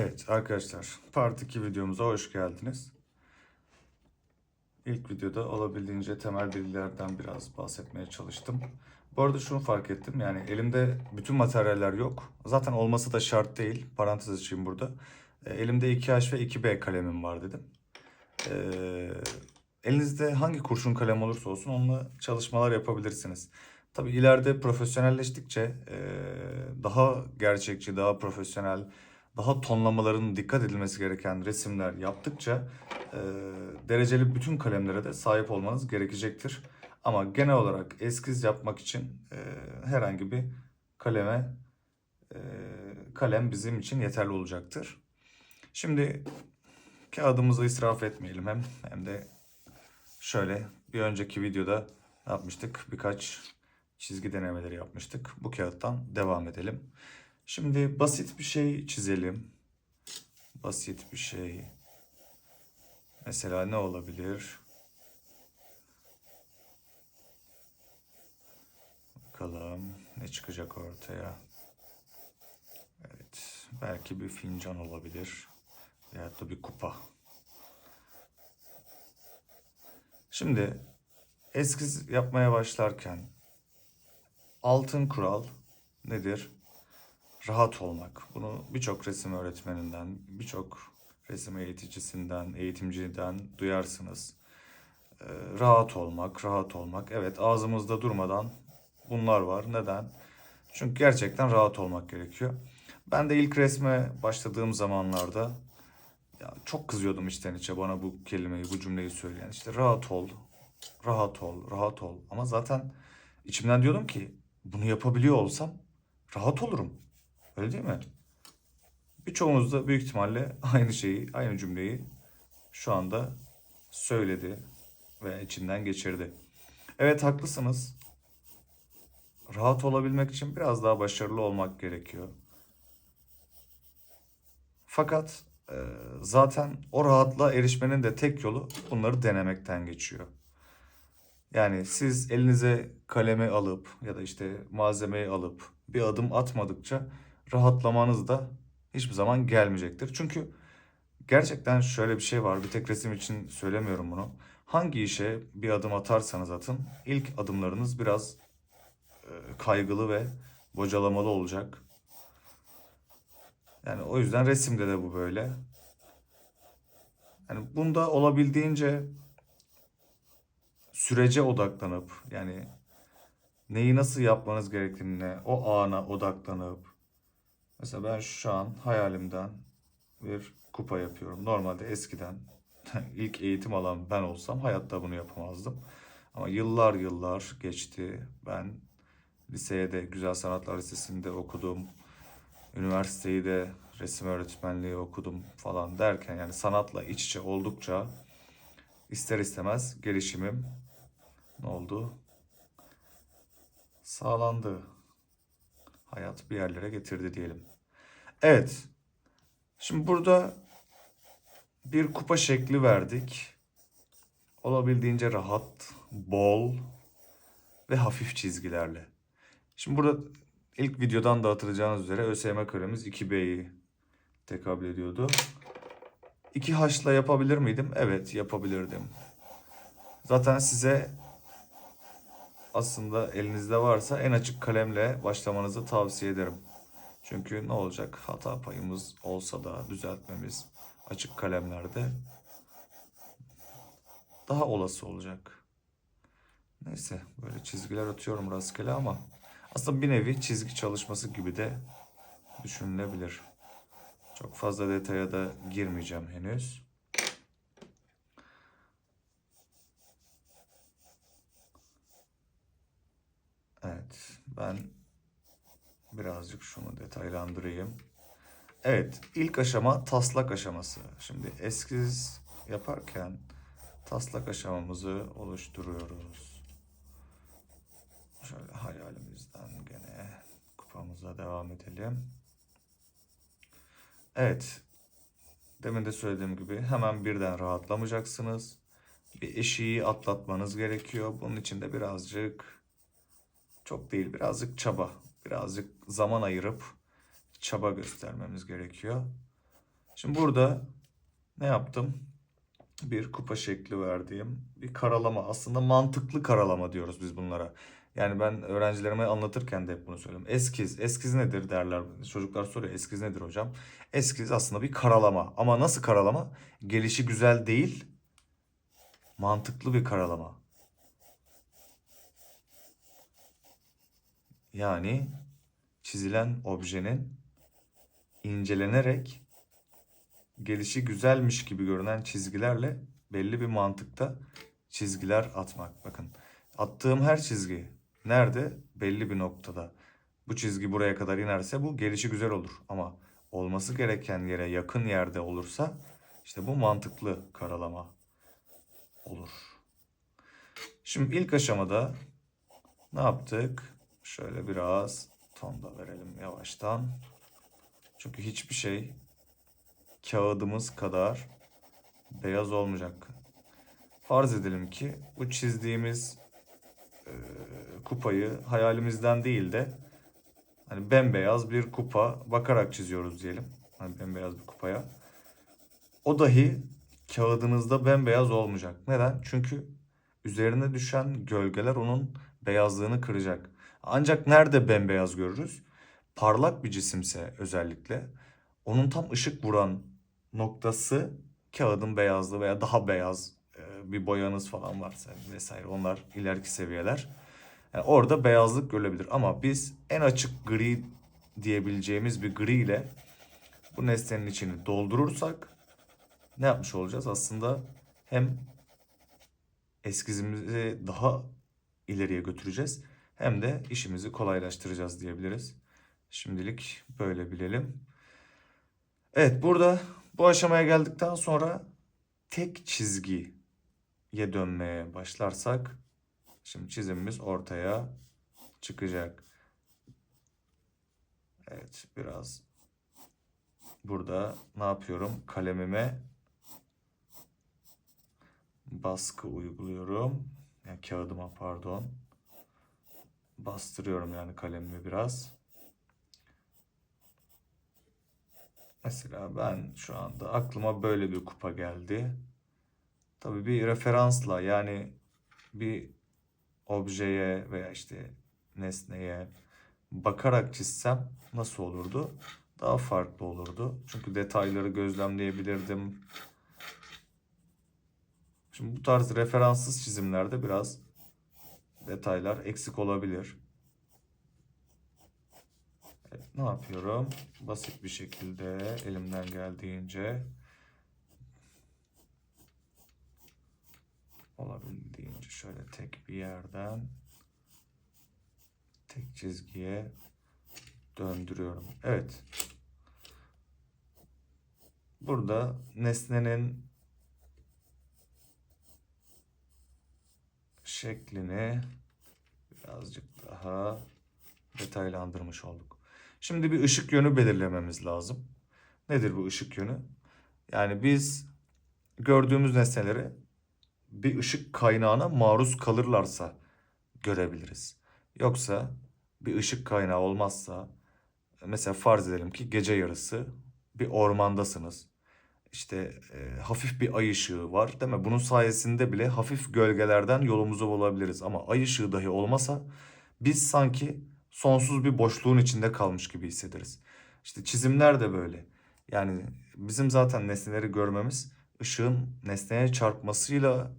Evet arkadaşlar Part 2 videomuza hoş geldiniz. İlk videoda olabildiğince temel bilgilerden biraz bahsetmeye çalıştım. Bu arada şunu fark ettim yani elimde bütün materyaller yok. Zaten olması da şart değil. Parantez açayım burada. E, elimde 2H ve 2B kalemim var dedim. E, elinizde hangi kurşun kalem olursa olsun onunla çalışmalar yapabilirsiniz. Tabii ileride profesyonelleştikçe e, daha gerçekçi, daha profesyonel, daha tonlamaların dikkat edilmesi gereken resimler yaptıkça e, dereceli bütün kalemlere de sahip olmanız gerekecektir. Ama genel olarak eskiz yapmak için e, herhangi bir kaleme e, kalem bizim için yeterli olacaktır. Şimdi kağıdımızı israf etmeyelim hem hem de şöyle bir önceki videoda yapmıştık? Birkaç çizgi denemeleri yapmıştık. Bu kağıttan devam edelim. Şimdi basit bir şey çizelim. Basit bir şey. Mesela ne olabilir? Bakalım ne çıkacak ortaya. Evet, belki bir fincan olabilir. Veyahut da bir kupa. Şimdi eskiz yapmaya başlarken altın kural nedir? Rahat olmak. Bunu birçok resim öğretmeninden, birçok resim eğiticisinden, eğitimciden duyarsınız. Ee, rahat olmak, rahat olmak. Evet ağzımızda durmadan bunlar var. Neden? Çünkü gerçekten rahat olmak gerekiyor. Ben de ilk resme başladığım zamanlarda ya çok kızıyordum içten içe bana bu kelimeyi, bu cümleyi söyleyen. İşte rahat ol, rahat ol, rahat ol. Ama zaten içimden diyordum ki bunu yapabiliyor olsam rahat olurum. Öyle değil mi? Birçoğunuz da büyük ihtimalle aynı şeyi, aynı cümleyi şu anda söyledi ve içinden geçirdi. Evet haklısınız. Rahat olabilmek için biraz daha başarılı olmak gerekiyor. Fakat e, zaten o rahatlığa erişmenin de tek yolu bunları denemekten geçiyor. Yani siz elinize kalemi alıp ya da işte malzemeyi alıp bir adım atmadıkça rahatlamanız da hiçbir zaman gelmeyecektir. Çünkü gerçekten şöyle bir şey var. Bir tek resim için söylemiyorum bunu. Hangi işe bir adım atarsanız atın, ilk adımlarınız biraz e, kaygılı ve bocalamalı olacak. Yani o yüzden resimde de bu böyle. Yani bunda olabildiğince sürece odaklanıp yani neyi nasıl yapmanız gerektiğine o ana odaklanıp Mesela ben şu an hayalimden bir kupa yapıyorum. Normalde eskiden ilk eğitim alan ben olsam hayatta bunu yapamazdım. Ama yıllar yıllar geçti. Ben liseye de Güzel Sanatlar Lisesi'nde okudum. Üniversiteyi de resim öğretmenliği okudum falan derken yani sanatla iç içe oldukça ister istemez gelişimim ne oldu? Sağlandı hayat bir yerlere getirdi diyelim. Evet. Şimdi burada bir kupa şekli verdik. Olabildiğince rahat, bol ve hafif çizgilerle. Şimdi burada ilk videodan da hatırlayacağınız üzere ÖSYM karemiz 2B'yi tekabül ediyordu. 2H'la yapabilir miydim? Evet yapabilirdim. Zaten size aslında elinizde varsa en açık kalemle başlamanızı tavsiye ederim. Çünkü ne olacak? Hata payımız olsa da düzeltmemiz açık kalemlerde daha olası olacak. Neyse böyle çizgiler atıyorum rastgele ama aslında bir nevi çizgi çalışması gibi de düşünülebilir. Çok fazla detaya da girmeyeceğim henüz. Evet, ben birazcık şunu detaylandırayım. Evet, ilk aşama taslak aşaması. Şimdi eskiz yaparken taslak aşamamızı oluşturuyoruz. Şöyle hayalimizden gene kupamıza devam edelim. Evet, demin de söylediğim gibi hemen birden rahatlamayacaksınız. Bir eşiği atlatmanız gerekiyor. Bunun için de birazcık çok değil birazcık çaba, birazcık zaman ayırıp çaba göstermemiz gerekiyor. Şimdi burada ne yaptım? Bir kupa şekli verdiğim bir karalama. Aslında mantıklı karalama diyoruz biz bunlara. Yani ben öğrencilerime anlatırken de hep bunu söylüyorum. Eskiz. Eskiz nedir derler. Çocuklar soruyor eskiz nedir hocam? Eskiz aslında bir karalama. Ama nasıl karalama? Gelişi güzel değil. Mantıklı bir karalama. Yani çizilen objenin incelenerek gelişi güzelmiş gibi görünen çizgilerle belli bir mantıkta çizgiler atmak. Bakın attığım her çizgi nerede? Belli bir noktada. Bu çizgi buraya kadar inerse bu gelişi güzel olur. Ama olması gereken yere yakın yerde olursa işte bu mantıklı karalama olur. Şimdi ilk aşamada ne yaptık? Şöyle biraz ton da verelim yavaştan. Çünkü hiçbir şey kağıdımız kadar beyaz olmayacak. Farz edelim ki bu çizdiğimiz e, kupayı hayalimizden değil de hani bembeyaz bir kupa bakarak çiziyoruz diyelim. Hani bembeyaz bir kupaya. O dahi kağıdınızda bembeyaz olmayacak. Neden? Çünkü üzerine düşen gölgeler onun beyazlığını kıracak. Ancak nerede bembeyaz görürüz? Parlak bir cisimse özellikle onun tam ışık vuran noktası kağıdın beyazlığı veya daha beyaz e, bir boyanız falan varsa vesaire onlar ileriki seviyeler. Yani orada beyazlık görülebilir ama biz en açık gri diyebileceğimiz bir gri ile bu nesnenin içini doldurursak ne yapmış olacağız? Aslında hem eskizimizi daha ileriye götüreceğiz hem de işimizi kolaylaştıracağız diyebiliriz. Şimdilik böyle bilelim. Evet burada bu aşamaya geldikten sonra tek çizgiye dönmeye başlarsak şimdi çizimimiz ortaya çıkacak. Evet biraz burada ne yapıyorum? Kalemime baskı uyguluyorum. Yani kağıdıma pardon. Bastırıyorum yani kalemimi biraz. Mesela ben şu anda aklıma böyle bir kupa geldi. Tabii bir referansla yani bir objeye veya işte nesneye bakarak çizsem nasıl olurdu? Daha farklı olurdu. Çünkü detayları gözlemleyebilirdim. Şimdi bu tarz referanssız çizimlerde biraz detaylar eksik olabilir. Evet, ne yapıyorum? Basit bir şekilde elimden geldiğince olabildiğince şöyle tek bir yerden tek çizgiye döndürüyorum. Evet. Burada nesnenin şeklini birazcık daha detaylandırmış olduk. Şimdi bir ışık yönü belirlememiz lazım. Nedir bu ışık yönü? Yani biz gördüğümüz nesneleri bir ışık kaynağına maruz kalırlarsa görebiliriz. Yoksa bir ışık kaynağı olmazsa mesela farz edelim ki gece yarısı bir ormandasınız. İşte e, hafif bir ay ışığı var değil mi? Bunun sayesinde bile hafif gölgelerden yolumuzu bulabiliriz. Ama ay ışığı dahi olmasa biz sanki sonsuz bir boşluğun içinde kalmış gibi hissederiz. İşte çizimler de böyle. Yani bizim zaten nesneleri görmemiz ışığın nesneye çarpmasıyla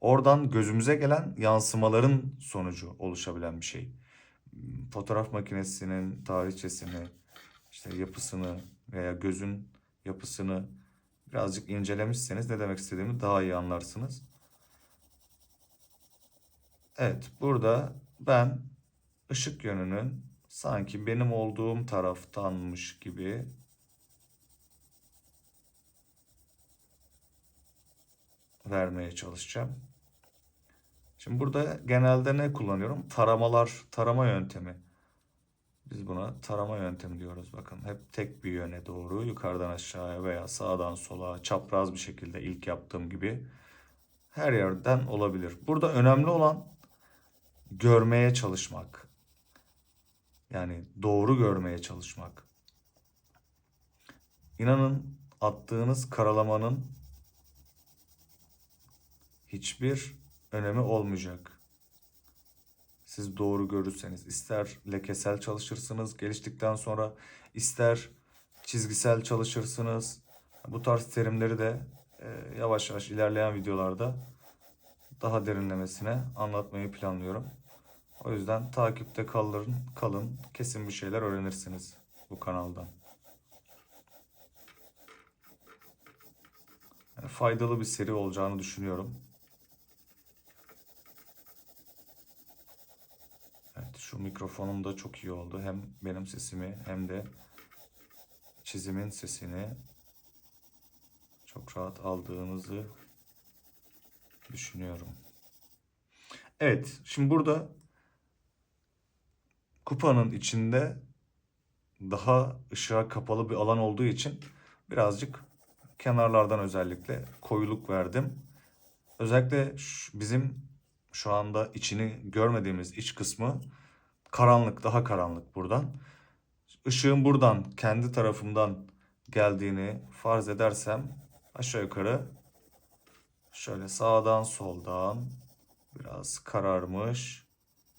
oradan gözümüze gelen yansımaların sonucu oluşabilen bir şey. Fotoğraf makinesinin tarihçesini, işte yapısını veya gözün yapısını birazcık incelemişseniz ne demek istediğimi daha iyi anlarsınız. Evet, burada ben ışık yönünün sanki benim olduğum taraftanmış gibi vermeye çalışacağım. Şimdi burada genelde ne kullanıyorum? Taramalar, tarama yöntemi. Biz buna tarama yöntemi diyoruz. Bakın hep tek bir yöne doğru yukarıdan aşağıya veya sağdan sola çapraz bir şekilde ilk yaptığım gibi her yerden olabilir. Burada önemli olan görmeye çalışmak. Yani doğru görmeye çalışmak. İnanın attığınız karalamanın hiçbir önemi olmayacak. Siz doğru görürseniz ister lekesel çalışırsınız geliştikten sonra ister çizgisel çalışırsınız. Bu tarz terimleri de e, yavaş yavaş ilerleyen videolarda daha derinlemesine anlatmayı planlıyorum. O yüzden takipte kalın, kalın. Kesin bir şeyler öğrenirsiniz bu kanaldan. Yani faydalı bir seri olacağını düşünüyorum. Evet, şu mikrofonum da çok iyi oldu. Hem benim sesimi hem de çizimin sesini çok rahat aldığınızı düşünüyorum. Evet, şimdi burada kupanın içinde daha ışığa kapalı bir alan olduğu için birazcık kenarlardan özellikle koyuluk verdim. Özellikle bizim şu anda içini görmediğimiz iç kısmı karanlık, daha karanlık buradan. Işığın buradan kendi tarafımdan geldiğini farz edersem aşağı yukarı şöyle sağdan soldan biraz kararmış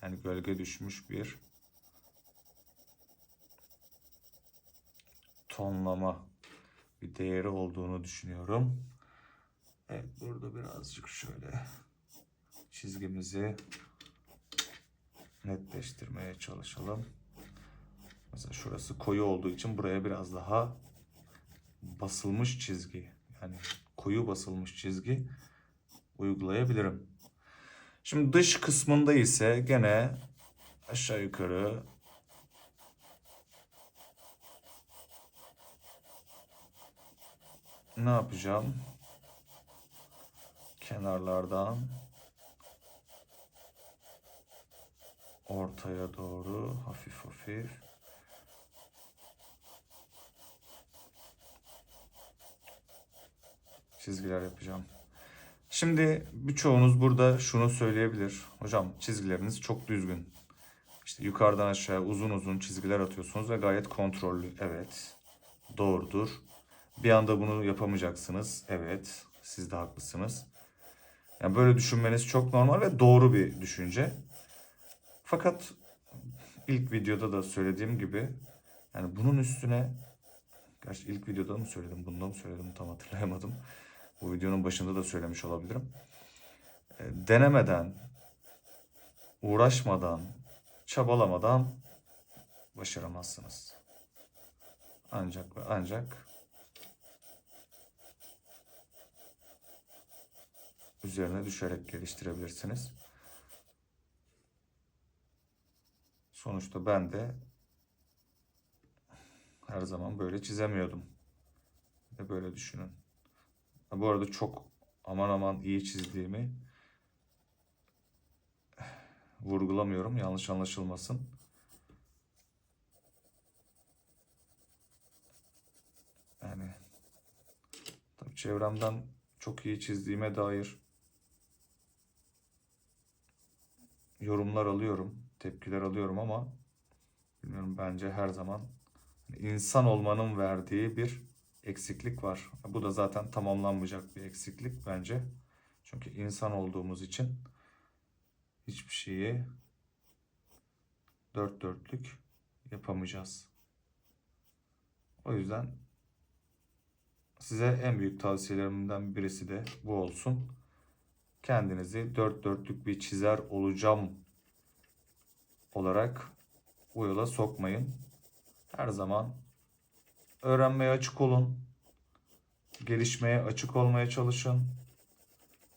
yani gölge düşmüş bir tonlama bir değeri olduğunu düşünüyorum. Evet burada birazcık şöyle çizgimizi netleştirmeye çalışalım. Mesela şurası koyu olduğu için buraya biraz daha basılmış çizgi yani koyu basılmış çizgi uygulayabilirim. Şimdi dış kısmında ise gene aşağı yukarı ne yapacağım? Kenarlardan ortaya doğru hafif hafif çizgiler yapacağım. Şimdi birçoğunuz burada şunu söyleyebilir. Hocam çizgileriniz çok düzgün. İşte yukarıdan aşağıya uzun uzun çizgiler atıyorsunuz ve gayet kontrollü. Evet, doğrudur. Bir anda bunu yapamayacaksınız. Evet, siz de haklısınız. Yani böyle düşünmeniz çok normal ve doğru bir düşünce. Fakat ilk videoda da söylediğim gibi yani bunun üstüne Gerçi ilk videoda mı söyledim, bunda mı söyledim tam hatırlayamadım. Bu videonun başında da söylemiş olabilirim. E, Denemeden, uğraşmadan, çabalamadan başaramazsınız. Ancak ve ancak üzerine düşerek geliştirebilirsiniz. Sonuçta ben de her zaman böyle çizemiyordum. Ve böyle düşünün. Bu arada çok aman aman iyi çizdiğimi vurgulamıyorum. Yanlış anlaşılmasın. Yani tabii çevremden çok iyi çizdiğime dair yorumlar alıyorum, tepkiler alıyorum ama bilmiyorum bence her zaman insan olmanın verdiği bir eksiklik var. Bu da zaten tamamlanmayacak bir eksiklik bence. Çünkü insan olduğumuz için hiçbir şeyi dört dörtlük yapamayacağız. O yüzden size en büyük tavsiyelerimden birisi de bu olsun. Kendinizi dört dörtlük bir çizer olacağım olarak bu yola sokmayın. Her zaman öğrenmeye açık olun. Gelişmeye açık olmaya çalışın.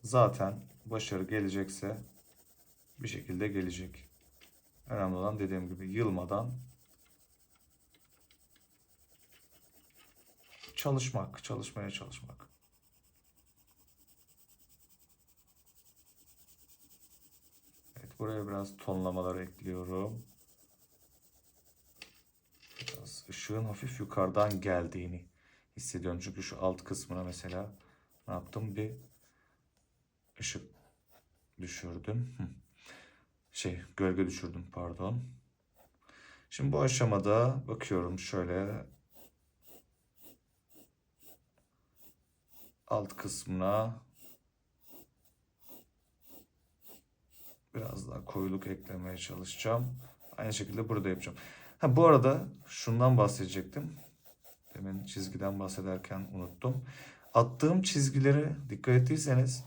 Zaten başarı gelecekse bir şekilde gelecek. Önemli olan dediğim gibi yılmadan çalışmak, çalışmaya çalışmak. Evet, buraya biraz tonlamalar ekliyorum. Biraz ışığın hafif yukarıdan geldiğini hissediyorum. Çünkü şu alt kısmına mesela ne yaptım? Bir ışık düşürdüm. Şey, gölge düşürdüm pardon. Şimdi bu aşamada bakıyorum şöyle alt kısmına biraz daha koyuluk eklemeye çalışacağım. Aynı şekilde burada yapacağım. Ha, bu arada şundan bahsedecektim. Demin çizgiden bahsederken unuttum. Attığım çizgileri dikkat ettiyseniz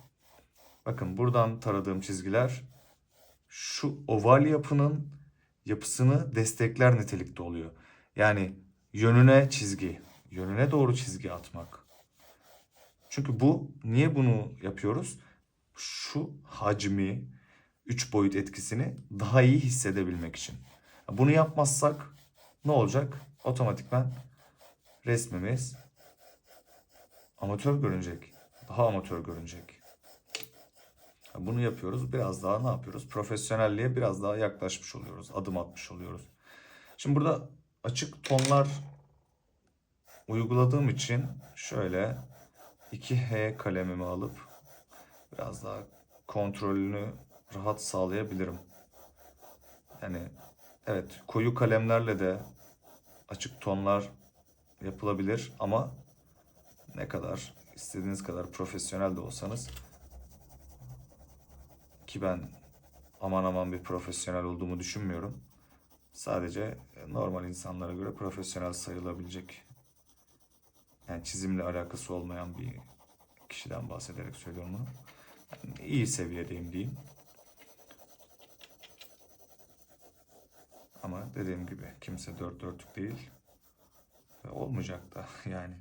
bakın buradan taradığım çizgiler şu oval yapının yapısını destekler nitelikte oluyor. Yani yönüne çizgi, yönüne doğru çizgi atmak. Çünkü bu niye bunu yapıyoruz? Şu hacmi, üç boyut etkisini daha iyi hissedebilmek için. Bunu yapmazsak ne olacak? Otomatikman resmimiz amatör görünecek. Daha amatör görünecek. Bunu yapıyoruz. Biraz daha ne yapıyoruz? Profesyonelliğe biraz daha yaklaşmış oluyoruz. Adım atmış oluyoruz. Şimdi burada açık tonlar uyguladığım için şöyle 2H kalemimi alıp biraz daha kontrolünü rahat sağlayabilirim. Yani evet koyu kalemlerle de açık tonlar yapılabilir ama ne kadar istediğiniz kadar profesyonel de olsanız ki ben aman aman bir profesyonel olduğumu düşünmüyorum. Sadece normal insanlara göre profesyonel sayılabilecek yani çizimle alakası olmayan bir kişiden bahsederek söylüyorum bunu. Yani iyi seviyedeyim diyeyim. Ama dediğim gibi kimse dört dörtlük değil. Olmayacak da yani.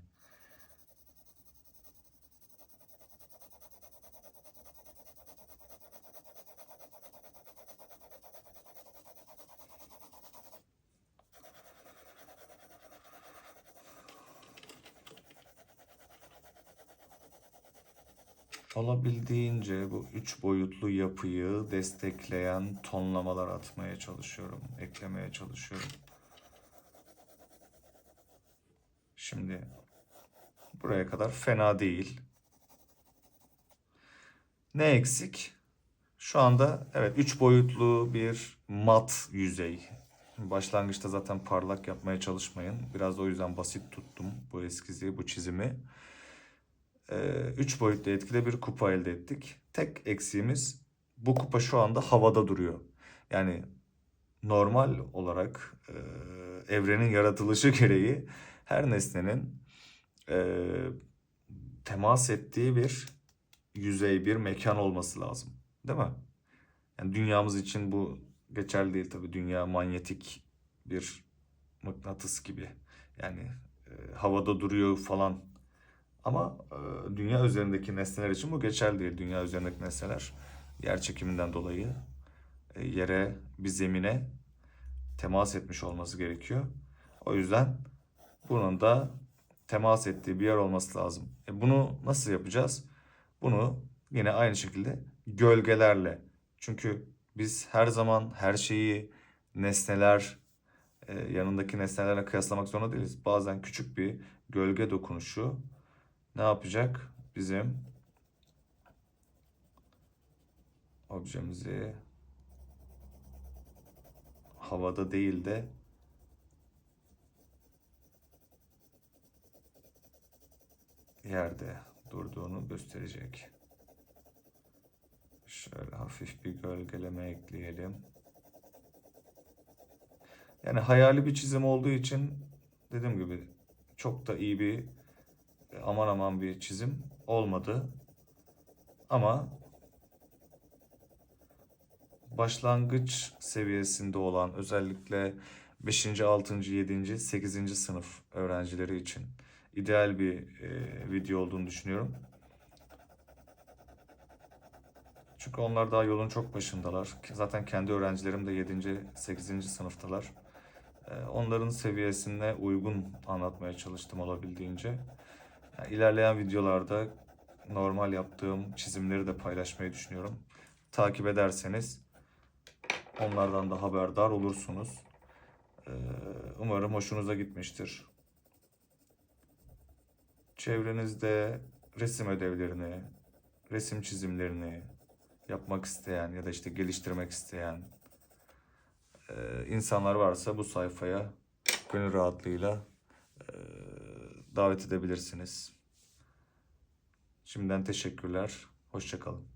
Olabildiğince bu üç boyutlu yapıyı destekleyen tonlamalar atmaya çalışıyorum, eklemeye çalışıyorum. Şimdi buraya kadar fena değil. Ne eksik? Şu anda evet üç boyutlu bir mat yüzey. Başlangıçta zaten parlak yapmaya çalışmayın. Biraz da o yüzden basit tuttum bu eskizi, bu çizimi. 3 boyutlu etkide bir kupa elde ettik. Tek eksiğimiz bu kupa şu anda havada duruyor. Yani normal olarak e, evrenin yaratılışı gereği her nesnenin e, temas ettiği bir yüzey, bir mekan olması lazım. Değil mi? Yani dünyamız için bu geçerli değil tabii. Dünya manyetik bir mıknatıs gibi. Yani e, havada duruyor falan ama e, dünya üzerindeki nesneler için bu geçerli değil. Dünya üzerindeki nesneler yer çekiminden dolayı e, yere, bir zemine temas etmiş olması gerekiyor. O yüzden bunun da temas ettiği bir yer olması lazım. E bunu nasıl yapacağız? Bunu yine aynı şekilde gölgelerle. Çünkü biz her zaman her şeyi nesneler e, yanındaki nesnelerle kıyaslamak zorunda değiliz. Bazen küçük bir gölge dokunuşu ne yapacak? Bizim objemizi havada değil de yerde durduğunu gösterecek. Şöyle hafif bir gölgeleme ekleyelim. Yani hayali bir çizim olduğu için dediğim gibi çok da iyi bir aman aman bir çizim olmadı. Ama başlangıç seviyesinde olan özellikle 5. 6. 7. 8. sınıf öğrencileri için ideal bir e, video olduğunu düşünüyorum. Çünkü onlar daha yolun çok başındalar. Zaten kendi öğrencilerim de 7. 8. sınıftalar. E, onların seviyesine uygun anlatmaya çalıştım olabildiğince. Yani ilerleyen videolarda normal yaptığım çizimleri de paylaşmayı düşünüyorum. Takip ederseniz onlardan da haberdar olursunuz. Ee, umarım hoşunuza gitmiştir. Çevrenizde resim ödevlerini, resim çizimlerini yapmak isteyen ya da işte geliştirmek isteyen e, insanlar varsa bu sayfaya gönül rahatlığıyla e, davet edebilirsiniz. Şimdiden teşekkürler. Hoşçakalın.